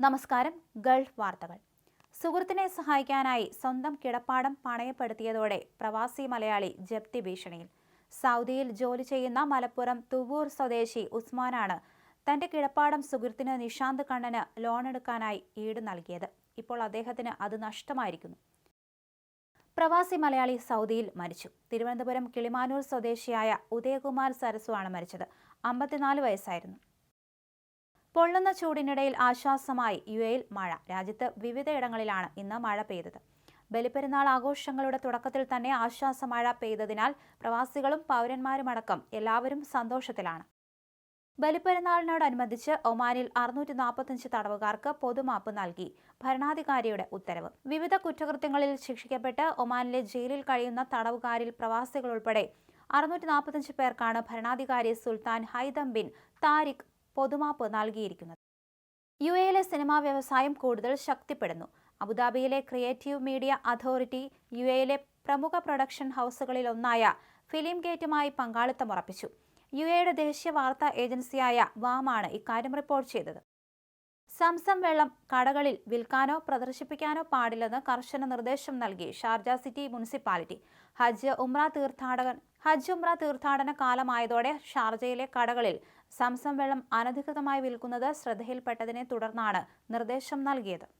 നമസ്കാരം ഗൾഫ് വാർത്തകൾ. സുഹൃത്തിനെ സഹായിക്കാനായി സ്വന്തം കിടപ്പാടം പണയപ്പെടുത്തിയതോടെ പ്രവാസി മലയാളി ജപ്തി ഭീഷണിയിൽ. സൗദിയിൽ ജോലി ചെയ്യുന്ന മലപ്പുറം തുവൂർ സ്വദേശി ഉസ്മാനാണ് തന്റെ കിടപ്പാടം സുഹൃത്തിന് നിഷാന്ത് കണ്ണന് ലോൺ എടുക്കാനായി ഈട് നൽകിയത്. ഇപ്പോൾ അദ്ദേഹത്തിന് അത് നഷ്ടമായിരിക്കുന്നു. പ്രവാസി മലയാളി സൗദിയിൽ മരിച്ചു. തിരുവനന്തപുരം കിളിമാനൂർ സ്വദേശിയായ ഉദയകുമാർ സരസുവാണ് മരിച്ചത്. അമ്പത്തിനാല് വയസ്സായിരുന്നു. പൊള്ളുന്ന ചൂടിനിടയിൽ ആശ്വാസമായി യു എയിൽ മഴ. രാജ്യത്ത് വിവിധയിടങ്ങളിലാണ് ഇന്ന് മഴ പെയ്തത്. ബലിപ്പെരുന്നാൾ ആഘോഷങ്ങളുടെ തുടക്കത്തിൽ തന്നെ ആശ്വാസ മഴ പെയ്തതിനാൽ പ്രവാസികളും പൗരന്മാരുമടക്കം എല്ലാവരും സന്തോഷത്തിലാണ്. ബലിപ്പെരുന്നാളിനോടനുബന്ധിച്ച് ഒമാനിൽ അറുന്നൂറ്റി നാൽപ്പത്തഞ്ച് തടവുകാർക്ക് പൊതുമാപ്പ് നൽകി. ഭരണാധികാരിയുടെ ഉത്തരവ്. വിവിധ കുറ്റകൃത്യങ്ങളിൽ ശിക്ഷിക്കപ്പെട്ട് ഒമാനിലെ ജയിലിൽ കഴിയുന്ന തടവുകാരിൽ പ്രവാസികൾ ഉൾപ്പെടെ അറുന്നൂറ്റി നാൽപ്പത്തഞ്ച് പേർക്കാണ് ഭരണാധികാരി സുൽത്താൻ ഹൈദം ബിൻ താരിഖ് പൊതുമാപ്പ് നൽകിയിരിക്കുന്നത്. യു എയിലെ സിനിമാ വ്യവസായം കൂടുതൽ ശക്തിപ്പെടുന്നു. അബുദാബിയിലെ ക്രിയേറ്റീവ് മീഡിയ അതോറിറ്റി യു എയിലെ പ്രമുഖ പ്രൊഡക്ഷൻ ഹൗസുകളിലൊന്നായ ഫിലിം ഗേറ്റുമായി പങ്കാളിത്തമുറപ്പിച്ചു യു എയുടെ ദേശീയ വാർത്താ ഏജൻസിയായ വാമാണ് ഇക്കാര്യം റിപ്പോർട്ട് ചെയ്തത്. സംസം വെള്ളം കടകളിൽ വിൽക്കാനോ പ്രദർശിപ്പിക്കാനോ പാടില്ലെന്ന് കർശന നിർദ്ദേശം നൽകി ഷാർജ സിറ്റി മുനിസിപ്പാലിറ്റി. ഹജ്ജ് ഉംറ തീർത്ഥാടകൻ ഹജ്ജ് ഉംറ തീർത്ഥാടന കാലമായതോടെ ഷാർജയിലെ കടകളിൽ സംസം വെള്ളം അനധികൃതമായി വിൽക്കുന്നത് ശ്രദ്ധയിൽപ്പെട്ടതിനെ തുടർന്നാണ് നിർദ്ദേശം നൽകിയത്.